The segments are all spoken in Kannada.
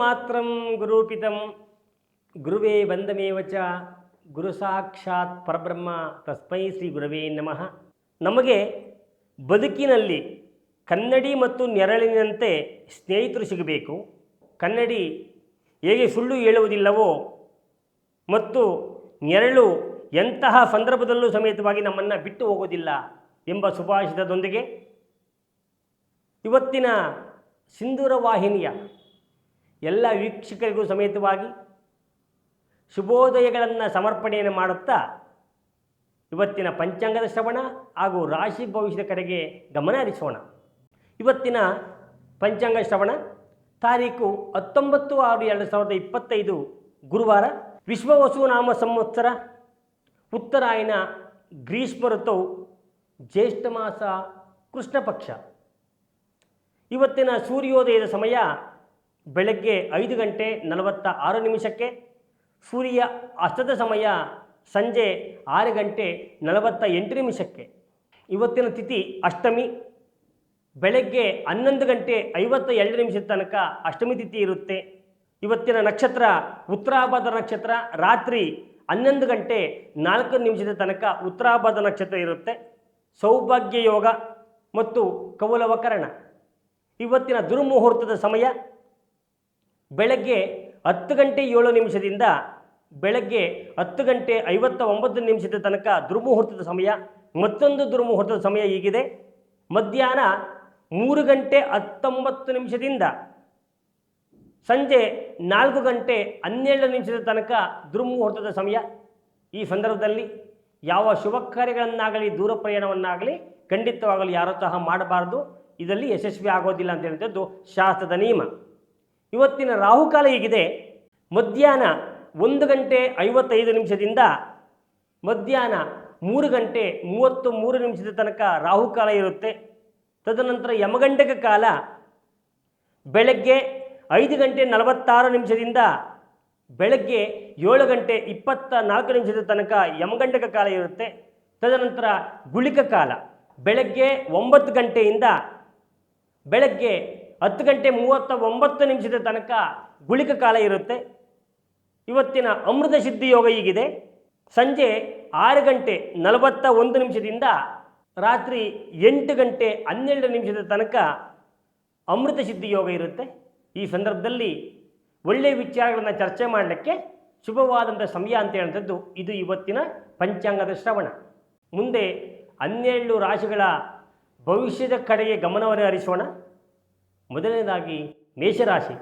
ಗುರುಮಾತ್ರಂ ಗುರುಪಿತಂ. ಗುರುವೇ ಬಂದಮೇವ ಚ. ಗುರು ಸಾಕ್ಷಾತ್ ಪರಬ್ರಹ್ಮ ತಸ್ಮೈ ಶ್ರೀ ಗುರವೇ ನಮಃ. ನಮಗೆ ಬದುಕಿನಲ್ಲಿ ಕನ್ನಡಿ ಮತ್ತು ನೆರಳಿನಂತೆ ಸ್ನೇಹಿತರು ಸಿಗಬೇಕು. ಕನ್ನಡಿ ಹೇಗೆ ಸುಳ್ಳು ಹೇಳುವುದಿಲ್ಲವೋ ಮತ್ತು ನೆರಳು ಎಂತಹ ಸಂದರ್ಭದಲ್ಲೂ ಸಮೇತವಾಗಿ ನಮ್ಮನ್ನು ಬಿಟ್ಟು ಹೋಗೋದಿಲ್ಲ ಎಂಬ ಸುಭಾಷಿತದೊಂದಿಗೆ. ಇವತ್ತಿನ ಸಿಂಧೂರ ವಾಹಿನಿಯ ಎಲ್ಲ ವೀಕ್ಷಕರಿಗೂ ಸಮೇತವಾಗಿ ಶುಭೋದಯಗಳನ್ನು ಸಮರ್ಪಣೆಯನ್ನು ಮಾಡುತ್ತಾ ಇವತ್ತಿನ ಪಂಚಾಂಗದ ಶ್ರವಣ ಹಾಗೂ ರಾಶಿ ಭವಿಷ್ಯದ ಕಡೆಗೆ ಗಮನ ಹರಿಸೋಣ. ಇವತ್ತಿನ ಪಂಚಾಂಗ ಶ್ರವಣ ತಾರೀಕು ಹತ್ತೊಂಬತ್ತು ಆರು ಎರಡು ಸಾವಿರದ ಇಪ್ಪತ್ತೈದು ಗುರುವಾರ ವಿಶ್ವವಸು ನಾಮ ಸಂವತ್ಸರ ಉತ್ತರಾಯಣ ಗ್ರೀಷ್ಮ ಋತುವು ಜ್ಯೇಷ್ಠ ಮಾಸ ಕೃಷ್ಣ ಪಕ್ಷ ಇವತ್ತಿನ ಸೂರ್ಯೋದಯದ ಸಮಯ ಬೆಳಗ್ಗೆ ಐದು ಗಂಟೆ ನಲವತ್ತ ಆರು ನಿಮಿಷಕ್ಕೆ, ಸೂರ್ಯ ಅಸ್ತದ ಸಮಯ ಸಂಜೆ ಆರು ಗಂಟೆ ನಲವತ್ತ ಎಂಟು ನಿಮಿಷಕ್ಕೆ. ಇವತ್ತಿನ ತಿಥಿ ಅಷ್ಟಮಿ. ಬೆಳಗ್ಗೆ ಹನ್ನೊಂದು ಗಂಟೆ ಐವತ್ತ ಎರಡು ನಿಮಿಷದ ತನಕ ಅಷ್ಟಮಿ ತಿಥಿ ಇರುತ್ತೆ. ಇವತ್ತಿನ ನಕ್ಷತ್ರ ಉತ್ತರಾಭಾದ ನಕ್ಷತ್ರ. ರಾತ್ರಿ ಹನ್ನೊಂದು ಗಂಟೆ ನಾಲ್ಕು ನಿಮಿಷದ ತನಕ ಉತ್ತರಾಭಾದ ನಕ್ಷತ್ರ ಇರುತ್ತೆ. ಸೌಭಾಗ್ಯ ಯೋಗ ಮತ್ತು ಕೌಲವಕರಣ. ಇವತ್ತಿನ ದುರ್ಮುಹೂರ್ತದ ಸಮಯ ಬೆಳಗ್ಗೆ ಹತ್ತು ಗಂಟೆ ಏಳು ನಿಮಿಷದಿಂದ ಬೆಳಗ್ಗೆ ಹತ್ತು ಗಂಟೆ ಐವತ್ತ ಒಂಬತ್ತು ನಿಮಿಷದ ತನಕ ದುರ್ಮುಹೂರ್ತದ ಸಮಯ, ಮತ್ತೊಂದು ದುರ್ಮುಹೂರ್ತದ ಸಮಯ ಹೀಗಿದೆ. ಮಧ್ಯಾಹ್ನ ಮೂರು ಗಂಟೆ ಹತ್ತೊಂಬತ್ತು ನಿಮಿಷದಿಂದ ಸಂಜೆ ನಾಲ್ಕು ಗಂಟೆ ಹನ್ನೆರಡು ನಿಮಿಷದ ತನಕ ದುರ್ಮುಹೂರ್ತದ ಸಮಯ. ಈ ಸಂದರ್ಭದಲ್ಲಿ ಯಾವ ಶುಭ ಕಾರ್ಯಗಳನ್ನಾಗಲಿ, ದೂರ ಪ್ರಯಾಣವನ್ನಾಗಲಿ ಖಂಡಿತವಾಗಲು ಯಾರೋ ಸಹ ಮಾಡಬಾರದು. ಇದರಲ್ಲಿ ಯಶಸ್ವಿ ಆಗೋದಿಲ್ಲ ಅಂತ ಹೇಳಿದ್ದು ಶಾಸ್ತ್ರದ ನಿಯಮ. ಇವತ್ತಿನ ರಾಹುಕಾಲ ಹೀಗಿದೆ. ಮಧ್ಯಾಹ್ನ ಒಂದು ಗಂಟೆ ಐವತ್ತೈದು ನಿಮಿಷದಿಂದ ಮಧ್ಯಾಹ್ನ ಮೂರು ಗಂಟೆ ಮೂವತ್ತು ಮೂರು ನಿಮಿಷದ ತನಕ ರಾಹುಕಾಲ ಇರುತ್ತೆ. ತದನಂತರ ಯಮಗಂಟಕ ಕಾಲ ಬೆಳಗ್ಗೆ ಐದು ಗಂಟೆ ನಲವತ್ತಾರು ನಿಮಿಷದಿಂದ ಬೆಳಗ್ಗೆ ಏಳು ಗಂಟೆ ಇಪ್ಪತ್ತ ನಾಲ್ಕು ನಿಮಿಷದ ತನಕ ಯಮಗಂಟಕ ಕಾಲ ಇರುತ್ತೆ. ತದನಂತರ ಗುಳಿಕ ಕಾಲ ಬೆಳಗ್ಗೆ ಒಂಬತ್ತು ಗಂಟೆಯಿಂದ ಬೆಳಗ್ಗೆ ಹತ್ತು ಗಂಟೆ ಮೂವತ್ತ ಒಂಬತ್ತು ನಿಮಿಷದ ತನಕ ಗುಳಿಕ ಕಾಲ ಇರುತ್ತೆ. ಇವತ್ತಿನ ಅಮೃತ ಸಿದ್ಧಿ ಯೋಗ ಈಗಿದೆ ಸಂಜೆ ಆರು ಗಂಟೆ ನಲವತ್ತ ಒಂದು ನಿಮಿಷದಿಂದ ರಾತ್ರಿ ಎಂಟು ಗಂಟೆ ಹನ್ನೆರಡು ನಿಮಿಷದ ತನಕ ಅಮೃತ ಸಿದ್ಧಿ ಯೋಗ ಇರುತ್ತೆ. ಈ ಸಂದರ್ಭದಲ್ಲಿ ಒಳ್ಳೆಯ ವಿಚಾರಗಳನ್ನು ಚರ್ಚೆ ಮಾಡಲಿಕ್ಕೆ ಶುಭವಾದಂಥ ಸಮಯ ಅಂತ ಹೇಳುವಂಥದ್ದು ಇದು ಇವತ್ತಿನ ಪಂಚಾಂಗದ ಶ್ರವಣ. ಮುಂದೆ ಹನ್ನೆರಡು ರಾಶಿಗಳ ಭವಿಷ್ಯದ ಕಡೆಗೆ ಗಮನವನ್ನು ಹರಿಸೋಣ ಮೊದಲನೇದಾಗಿ ಮೇಷರಾಶಿ.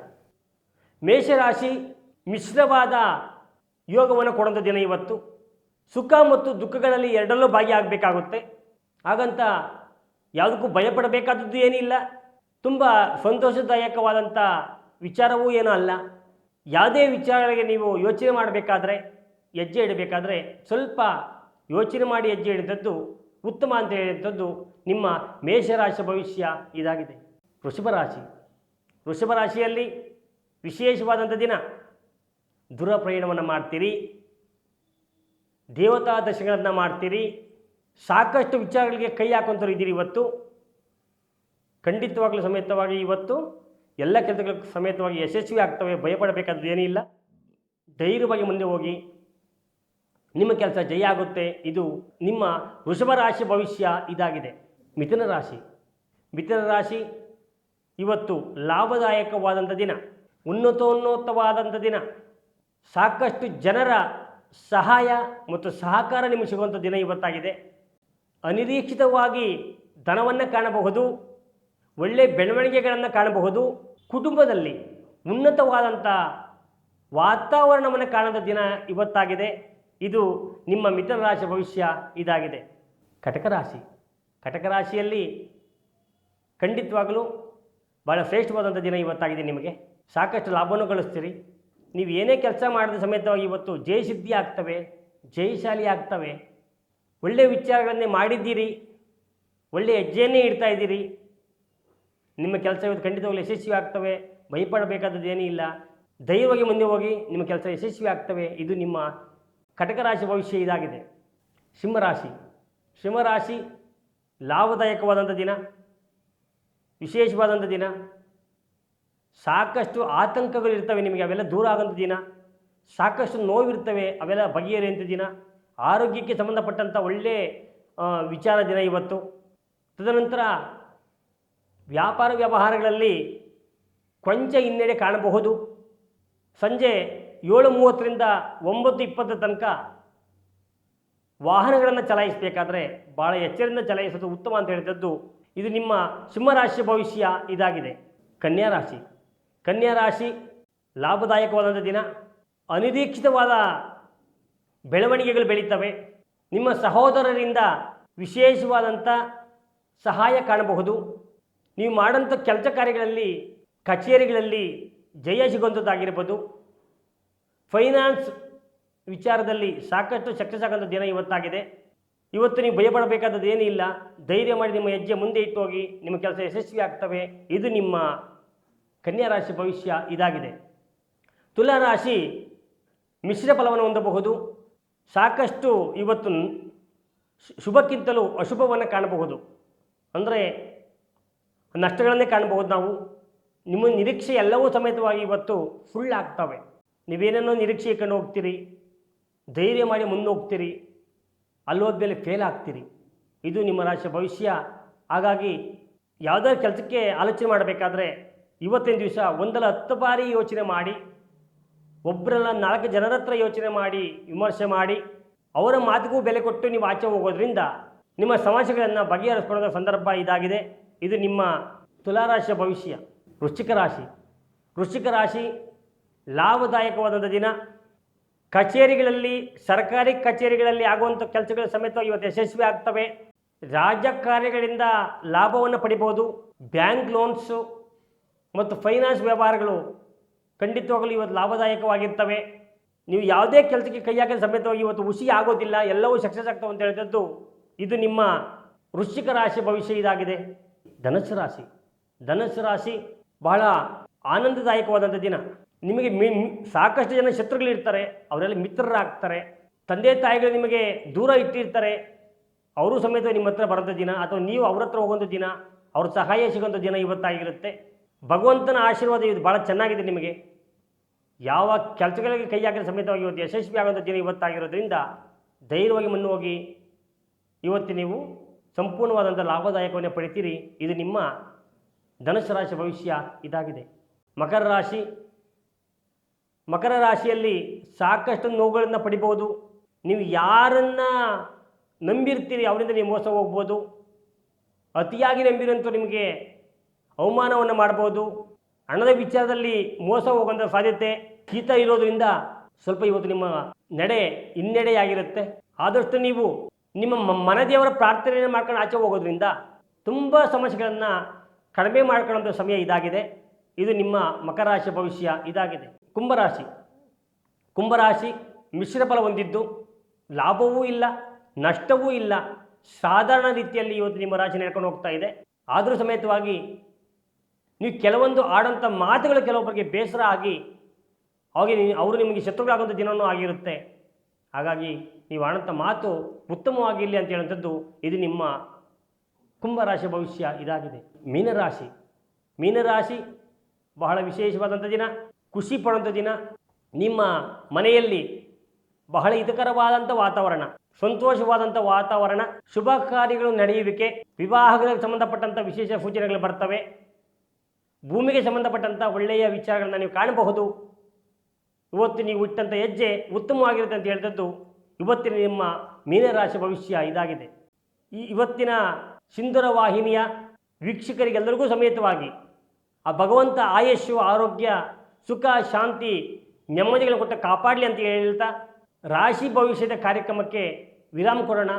ಮೇಷರಾಶಿ ಮಿಶ್ರವಾದ ಯೋಗವನ್ನು ಕೊಡುವಂಥ ದಿನ ಇವತ್ತು. ಸುಖ ಮತ್ತು ದುಃಖಗಳಲ್ಲಿ ಎರಡರಲ್ಲೂ ಭಾಗಿಯಾಗಬೇಕಾಗುತ್ತೆ. ಹಾಗಂತ ಯಾವುದಕ್ಕೂ ಭಯಪಡಬೇಕಾದದ್ದು ಏನಿಲ್ಲ. ತುಂಬ ಸಂತೋಷದಾಯಕವಾದಂಥ ವಿಚಾರವೂ ಏನೂ ಅಲ್ಲ. ಯಾವುದೇ ವಿಚಾರಗಳಿಗೆ ನೀವು ಯೋಚನೆ ಮಾಡಬೇಕಾದ್ರೆ, ಹೆಜ್ಜೆ ಇಡಬೇಕಾದ್ರೆ ಸ್ವಲ್ಪ ಯೋಚನೆ ಮಾಡಿ ಹೆಜ್ಜೆ ಇಡಿದದ್ದು ಉತ್ತಮ ಅಂತ ಹೇಳಿದಂಥದ್ದು ನಿಮ್ಮ ಮೇಷರಾಶಿ ಭವಿಷ್ಯ ಇದಾಗಿದೆ. ವೃಷಭ ರಾಶಿ ವೃಷಭ ರಾಶಿಯಲ್ಲಿ ವಿಶೇಷವಾದಂಥ ದಿನ ದೂರ ಪ್ರಯಾಣವನ್ನು ಮಾಡ್ತೀರಿ. ದೇವತಾ ದರ್ಶನಗಳನ್ನು ಮಾಡ್ತೀರಿ. ಸಾಕಷ್ಟು ವಿಚಾರಗಳಿಗೆ ಕೈ ಹಾಕುವಂಥವ್ರು ಇದ್ದೀರಿ ಇವತ್ತು. ಖಂಡಿತವಾಗಲೂ ಸಮೇತವಾಗಿ ಇವತ್ತು ಎಲ್ಲ ಕೆಲಸಗಳ ಸಮೇತವಾಗಿ ಯಶಸ್ವಿ ಆಗ್ತವೆ ಭಯಪಡಬೇಕಾದ್ದು ಇಲ್ಲ. ಧೈರ್ಯವಾಗಿ ಮುಂದೆ ಹೋಗಿ. ನಿಮ್ಮ ಕೆಲಸ ಜಯ ಆಗುತ್ತೆ. ಇದು ನಿಮ್ಮ ವೃಷಭ ರಾಶಿ ಭವಿಷ್ಯ ಇದಾಗಿದೆ. ಮಿಥುನ ರಾಶಿ. ಮಿಥುನ ರಾಶಿ ಇವತ್ತು ಲಾಭದಾಯಕವಾದಂಥ ದಿನ, ಉನ್ನತೋನ್ನತವಾದಂಥ ದಿನ. ಸಾಕಷ್ಟು ಜನರ ಸಹಾಯ ಮತ್ತು ಸಹಕಾರ ನಿಮಗೆ ಸಿಗುವಂಥ ದಿನ ಇವತ್ತಾಗಿದೆ. ಅನಿರೀಕ್ಷಿತವಾಗಿ ಧನವನ್ನು ಕಾಣಬಹುದು ಒಳ್ಳೆಯ ಬೆಳವಣಿಗೆಗಳನ್ನು ಕಾಣಬಹುದು. ಕುಟುಂಬದಲ್ಲಿ ಉನ್ನತವಾದಂಥ ವಾತಾವರಣವನ್ನು ಕಾಣದ ದಿನ ಇವತ್ತಾಗಿದೆ. ಇದು ನಿಮ್ಮ ಮಿಥುನ ರಾಶಿ ಭವಿಷ್ಯ ಇದಾಗಿದೆ. ಕಟಕ ರಾಶಿ. ಕಟಕ ರಾಶಿಯಲ್ಲಿ ಖಂಡಿತವಾಗಲೂ ಭಾಳ ಶ್ರೇಷ್ಠವಾದಂಥ ದಿನ ಇವತ್ತಾಗಿದೆ ನಿಮಗೆ. ಸಾಕಷ್ಟು ಲಾಭವನ್ನು ಗಳಿಸ್ತೀರಿ. ನೀವು ಏನೇ ಕೆಲಸ ಮಾಡಿದ ಸಮೇತವಾಗಿ ಇವತ್ತು ಜಯಸಿದ್ಧಿ ಆಗ್ತವೆ, ಜಯಶಾಲಿ ಆಗ್ತವೆ. ಒಳ್ಳೆಯ ವಿಚಾರಗಳನ್ನೇ ಮಾಡಿದ್ದೀರಿ. ಒಳ್ಳೆಯ ಹೆಜ್ಜೆಯನ್ನೇ ಇಡ್ತಾ ಇದ್ದೀರಿ. ನಿಮ್ಮ ಕೆಲಸ ಇವತ್ತು ಖಂಡಿತವಾಗ್ಲೂ ಯಶಸ್ವಿ ಆಗ್ತವೆ. ಭಯಪಡಬೇಕಾದದ್ದು ಏನೂ ಇಲ್ಲ. ಧೈರ್ಯವಾಗಿ ಮುಂದೆ ಹೋಗಿ ನಿಮ್ಮ ಕೆಲಸ ಯಶಸ್ವಿ ಆಗ್ತವೆ. ಇದು ನಿಮ್ಮ ಕಟಕ ರಾಶಿ ಭವಿಷ್ಯ ಇದಾಗಿದೆ. ಸಿಂಹರಾಶಿ. ಸಿಂಹರಾಶಿ ಲಾಭದಾಯಕವಾದಂಥ ದಿನ. ವಿಶೇಷವಾದಂಥ ದಿನ. ಸಾಕಷ್ಟು ಆತಂಕಗಳು ಇರ್ತವೆ ನಿಮಗೆ, ಅವೆಲ್ಲ ದೂರ ಆಗೋಂಥ ದಿನ. ಸಾಕಷ್ಟು ನೋವಿರ್ತವೆ, ಅವೆಲ್ಲ ಬಗೆಹರಿಯುವಂಥ ದಿನ. ಆರೋಗ್ಯಕ್ಕೆ ಸಂಬಂಧಪಟ್ಟಂಥ ಒಳ್ಳೆ ವಿಚಾರ ದಿನ ಇವತ್ತು. ತದನಂತರ ವ್ಯಾಪಾರ ವ್ಯವಹಾರಗಳಲ್ಲಿ ಕೊಂಚ ಹಿನ್ನಡೆ ಕಾಣಬಹುದು. ಸಂಜೆ ಏಳು ಮೂವತ್ತರಿಂದ ಒಂಬತ್ತು ಇಪ್ಪತ್ತರ ತನಕ ವಾಹನಗಳನ್ನು ಚಲಾಯಿಸಬೇಕಾದ್ರೆ ಭಾಳ ಎಚ್ಚರದಿಂದ ಚಲಾಯಿಸೋದು ಉತ್ತಮ ಅಂತ ಹೇಳಿದದ್ದು ಇದು ನಿಮ್ಮ ಸಿಂಹರಾಶಿಯ ಭವಿಷ್ಯ ಇದಾಗಿದೆ. ಕನ್ಯಾ ರಾಶಿ. ಕನ್ಯಾ ರಾಶಿ ಲಾಭದಾಯಕವಾದಂಥ ದಿನ. ಅನಿರೀಕ್ಷಿತವಾದ ಬೆಳವಣಿಗೆಗಳು ಬೆಳೀತವೆ. ನಿಮ್ಮ ಸಹೋದರರಿಂದ ವಿಶೇಷವಾದಂಥ ಸಹಾಯ ಕಾಣಬಹುದು. ನೀವು ಮಾಡೋಂಥ ಕೆಲಸ ಕಾರ್ಯಗಳಲ್ಲಿ, ಕಚೇರಿಗಳಲ್ಲಿ ಜಯ ಸಿಗುವಂಥದ್ದಾಗಿರ್ಬೋದು ಫೈನಾನ್ಸ್ ವಿಚಾರದಲ್ಲಿ ಸಾಕಷ್ಟು ಸಕ್ಸಸ್ ಆಗೋಂಥ ದಿನ ಇವತ್ತಾಗಿದೆ. ಇವತ್ತು ನೀವು ಭಯಪಡಬೇಕಾದದ್ದು ಏನಿಲ್ಲ ಧೈರ್ಯ ಮಾಡಿ ನಿಮ್ಮ ಹೆಜ್ಜೆ ಮುಂದೆ ಇಟ್ಟು ಹೋಗಿ, ನಿಮ್ಮ ಕೆಲಸ ಯಶಸ್ವಿ ಆಗ್ತವೆ ಇದು ನಿಮ್ಮ ಕನ್ಯಾ ರಾಶಿ ಭವಿಷ್ಯ ಇದಾಗಿದೆ. ತುಲಾ ರಾಶಿ ಮಿಶ್ರ ಫಲವನ್ನು ಹೊಂದಬಹುದು. ಸಾಕಷ್ಟು ಇವತ್ತು ಶುಭಕ್ಕಿಂತಲೂ ಅಶುಭವನ್ನು ಕಾಣಬಹುದು. ಅಂದರೆ ನಷ್ಟಗಳನ್ನೇ ಕಾಣಬಹುದು ನಾವು. ನಿಮ್ಮ ನಿರೀಕ್ಷೆ ಎಲ್ಲವೂ ಸಮೇತವಾಗಿ ಇವತ್ತು ಫುಲ್ ಆಗ್ತವೆ. ನೀವೇನೇನೋ ನಿರೀಕ್ಷೆ ಇಟ್ಕೊಂಡು ಹೋಗ್ತೀರಿ. ಧೈರ್ಯ ಮಾಡಿ ಮುಂದೆ ಹೋಗ್ತೀರಿ. ಅಲ್ಲೋದ್ಮೇಲೆ ಫೇಲ್ ಆಗ್ತೀರಿ. ಇದು ನಿಮ್ಮ ರಾಶಿಯ ಭವಿಷ್ಯ. ಹಾಗಾಗಿ ಯಾವುದೇ ಕೆಲಸಕ್ಕೆ ಆಲೋಚನೆ ಮಾಡಬೇಕಾದ್ರೆ ಇವತ್ತಿನ ದಿವಸ ಒಂದಲ್ಲ ಹತ್ತು ಬಾರಿ ಯೋಚನೆ ಮಾಡಿ ಒಬ್ಬರಲ್ಲ ನಾಲ್ಕು ಜನರ ಹತ್ರ ಯೋಚನೆ ಮಾಡಿ, ವಿಮರ್ಶೆ ಮಾಡಿ, ಅವರ ಮಾತಿಗೂ ಬೆಲೆ ಕೊಟ್ಟು ನೀವು ಆಚೆ ಹೋಗೋದ್ರಿಂದ ನಿಮ್ಮ ಸಮಸ್ಯೆಗಳನ್ನು ಬಗೆಹರಿಸ್ಕೊಳ್ಳೋ ಸಂದರ್ಭ ಇದಾಗಿದೆ. ಇದು ನಿಮ್ಮ ತುಲಾರಾಶಿಯ ಭವಿಷ್ಯ, ವೃಶ್ಚಿಕ ರಾಶಿ. ವೃಶ್ಚಿಕ ರಾಶಿ ಲಾಭದಾಯಕವಾದಂಥ ದಿನ. ಕಚೇರಿಗಳಲ್ಲಿ, ಸರ್ಕಾರಿ ಕಚೇರಿಗಳಲ್ಲಿ ಆಗುವಂಥ ಕೆಲಸಗಳ ಸಮೇತ ಇವತ್ತು ಯಶಸ್ವಿ ಆಗ್ತವೆ. ರಾಜಕಾರ್ಯಗಳಿಂದ ಲಾಭವನ್ನು ಪಡಿಬೋದು ಬ್ಯಾಂಕ್ ಲೋನ್ಸು ಮತ್ತು ಫೈನಾನ್ಸ್ ವ್ಯವಹಾರಗಳು ಖಂಡಿತವಾಗಲೂ ಇವತ್ತು ಲಾಭದಾಯಕವಾಗಿರ್ತವೆ. ನೀವು ಯಾವುದೇ ಕೆಲಸಕ್ಕೆ ಕೈ ಹಾಕಿದ ಸಮೇತವಾಗಿ ಇವತ್ತು ಹುಸಿ ಆಗೋದಿಲ್ಲ, ಎಲ್ಲವೂ ಸಕ್ಸಸ್ ಆಗ್ತವೆ ಅಂತ ಹೇಳಿದದ್ದು ಇದು ನಿಮ್ಮ ವೃಶ್ಚಿಕ ರಾಶಿ ಭವಿಷ್ಯ ಇದಾಗಿದೆ. ಧನಸ್ಸು ರಾಶಿ. ಧನಸ್ಸು ರಾಶಿ ಬಹಳ ಆನಂದದಾಯಕವಾದಂಥ ದಿನ. ನಿಮಗೆ ಮಿ ಸಾಕಷ್ಟು ಜನ ಶತ್ರುಗಳಿರ್ತಾರೆ, ಅವರೆಲ್ಲ ಮಿತ್ರರಾಗ್ತಾರೆ, ತಂದೆ ತಾಯಿಗಳು ನಿಮಗೆ ದೂರ ಇಟ್ಟಿರ್ತಾರೆ, ಅವರು ಸಮೇತ ನಿಮ್ಮ ಹತ್ರ ಬರೋಂಥ ದಿನ ಅಥವಾ ನೀವು ಅವ್ರ ಹತ್ರ ಹೋಗೋಂಥ ದಿನ, ಅವ್ರ ಸಹಾಯ ಸಿಗೋಂಥ ದಿನ ಇವತ್ತಾಗಿರುತ್ತೆ. ಭಗವಂತನ ಆಶೀರ್ವಾದ ಇದು ಭಾಳ ಚೆನ್ನಾಗಿದೆ ನಿಮಗೆ. ಯಾವ ಕೆಲಸಗಳಿಗೆ ಕೈ ಹಾಕಿದ ಸಮೇತವಾಗಿ ಇವತ್ತು ಯಶಸ್ವಿ ಆಗೋಂಥ ದಿನ ಇವತ್ತಾಗಿರೋದ್ರಿಂದ ಧೈರ್ಯವಾಗಿ ಮುನ್ನು ಹೋಗಿ ಇವತ್ತು ನೀವು ಸಂಪೂರ್ಣವಾದಂಥ ಲಾಭದಾಯಕವನ್ನು ಪಡಿತೀರಿ. ಇದು ನಿಮ್ಮ ಧನುಸು ರಾಶಿ ಭವಿಷ್ಯ ಇದಾಗಿದೆ. ಮಕರ ರಾಶಿ ಮಕರ ರಾಶಿಯಲ್ಲಿ ಸಾಕಷ್ಟು ನೋವುಗಳನ್ನು ಪಡಿಬೋದು. ನೀವು ಯಾರನ್ನು ನಂಬಿರ್ತೀರಿ ಅವರಿಂದ ನೀವು ಮೋಸ ಹೋಗ್ಬೋದು. ಅತಿಯಾಗಿ ನಂಬಿರಂತೂ ನಿಮಗೆ ಅವಮಾನವನ್ನು ಮಾಡ್ಬೋದು. ಹಣದ ವಿಚಾರದಲ್ಲಿ ಮೋಸ ಹೋಗುವಂಥ ಸಾಧ್ಯತೆ ಶೀತ ಇರೋದರಿಂದ ಸ್ವಲ್ಪ ಇವತ್ತು ನಿಮ್ಮ ನಡೆ ಹಿನ್ನಡೆಯಾಗಿರುತ್ತೆ. ಆದಷ್ಟು ನೀವು ನಿಮ್ಮ ಮನದೇವರ ಪ್ರಾರ್ಥನೆಯನ್ನು ಮಾಡ್ಕೊಂಡು ಆಚೆ ಹೋಗೋದ್ರಿಂದ ತುಂಬ ಸಮಸ್ಯೆಗಳನ್ನು ಕಡಿಮೆ ಮಾಡ್ಕೊಳ್ಳೋಂಥ ಸಮಯ ಇದಾಗಿದೆ. ಇದು ನಿಮ್ಮ ಮಕರ ರಾಶಿ ಭವಿಷ್ಯ ಇದಾಗಿದೆ. ಕುಂಭರಾಶಿ. ಕುಂಭರಾಶಿ ಮಿಶ್ರ ಫಲ ಹೊಂದಿದ್ದು ಲಾಭವೂ ಇಲ್ಲ, ನಷ್ಟವೂ ಇಲ್ಲ. ಸಾಧಾರಣ ರೀತಿಯಲ್ಲಿ ಇವತ್ತು ನಿಮ್ಮ ರಾಶಿ ನಡ್ಕೊಂಡು ಹೋಗ್ತಾ ಇದೆ. ಆದರೂ ಸಮೇತವಾಗಿ ನೀವು ಕೆಲವೊಂದು ಆಡಂಥ ಮಾತುಗಳು ಕೆಲವೊಬ್ಬರಿಗೆ ಬೇಸರ ಆಗಿ ಅವಾಗ ಅವರು ನಿಮಗೆ ಶತ್ರುಗಳಾಗುವಂಥ ದಿನವೂ ಆಗಿರುತ್ತೆ. ಹಾಗಾಗಿ ನೀವು ಆಡಂಥ ಮಾತು ಉತ್ತಮವಾಗಿರಲಿ ಅಂತ ಹೇಳುವಂಥದ್ದು ಇದು ನಿಮ್ಮ ಕುಂಭರಾಶಿ ಭವಿಷ್ಯ ಇದಾಗಿದೆ. ಮೀನರಾಶಿ. ಮೀನರಾಶಿ ಬಹಳ ವಿಶೇಷವಾದಂಥ ದಿನ. ಖುಷಿ ಪಡುವಂಥ ದಿನ ನಿಮ್ಮ ಮನೆಯಲ್ಲಿ ಬಹಳ ಹಿತಕರವಾದಂಥ ವಾತಾವರಣ ಸಂತೋಷವಾದಂಥ ವಾತಾವರಣ, ಶುಭ ಕಾರ್ಯಗಳು ನಡೆಯುವಿಕೆ, ವಿವಾಹಗಳಿಗೆ ಸಂಬಂಧಪಟ್ಟಂಥ ವಿಶೇಷ ಸೂಚನೆಗಳು ಬರ್ತವೆ. ಭೂಮಿಗೆ ಸಂಬಂಧಪಟ್ಟಂಥ ಒಳ್ಳೆಯ ವಿಚಾರಗಳನ್ನ ನೀವು ಕಾಣಬಹುದು. ಇವತ್ತು ನೀವು ಇಟ್ಟಂಥ ಹೆಜ್ಜೆ ಉತ್ತಮವಾಗಿರುತ್ತೆ ಅಂತ ಹೇಳಿದದ್ದು ಇವತ್ತಿನ ನಿಮ್ಮ ಮೀನರಾಶಿ ಭವಿಷ್ಯ ಇದಾಗಿದೆ. ಈ ಇವತ್ತಿನ ಸಿಂಧುರ ವಾಹಿನಿಯ ವೀಕ್ಷಕರಿಗೆಲ್ಲರಿಗೂ ಸಮೇತವಾಗಿ ಆ ಭಗವಂತ ಆಯಸ್ಸು, ಆರೋಗ್ಯ ಸುಖ, ಶಾಂತಿ ನೆಮ್ಮದಿಗಳು ಕೊಟ್ಟ ಕಾಪಾಡಲಿ ಅಂತ ಹೇಳ್ತಾ ರಾಶಿ ಭವಿಷ್ಯದ ಕಾರ್ಯಕ್ರಮಕ್ಕೆ ವಿರಾಮ ಕೊಡೋಣ.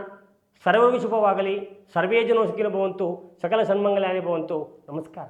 ಸರ್ವರಿಗೂ ಶುಭವಾಗಲಿ. ಸರ್ವೇ ಜನ ಭವಂತು. ಸಕಲ ಸನ್ಮಂಗಲಾನಿ ಭವಂತು ನಮಸ್ಕಾರ.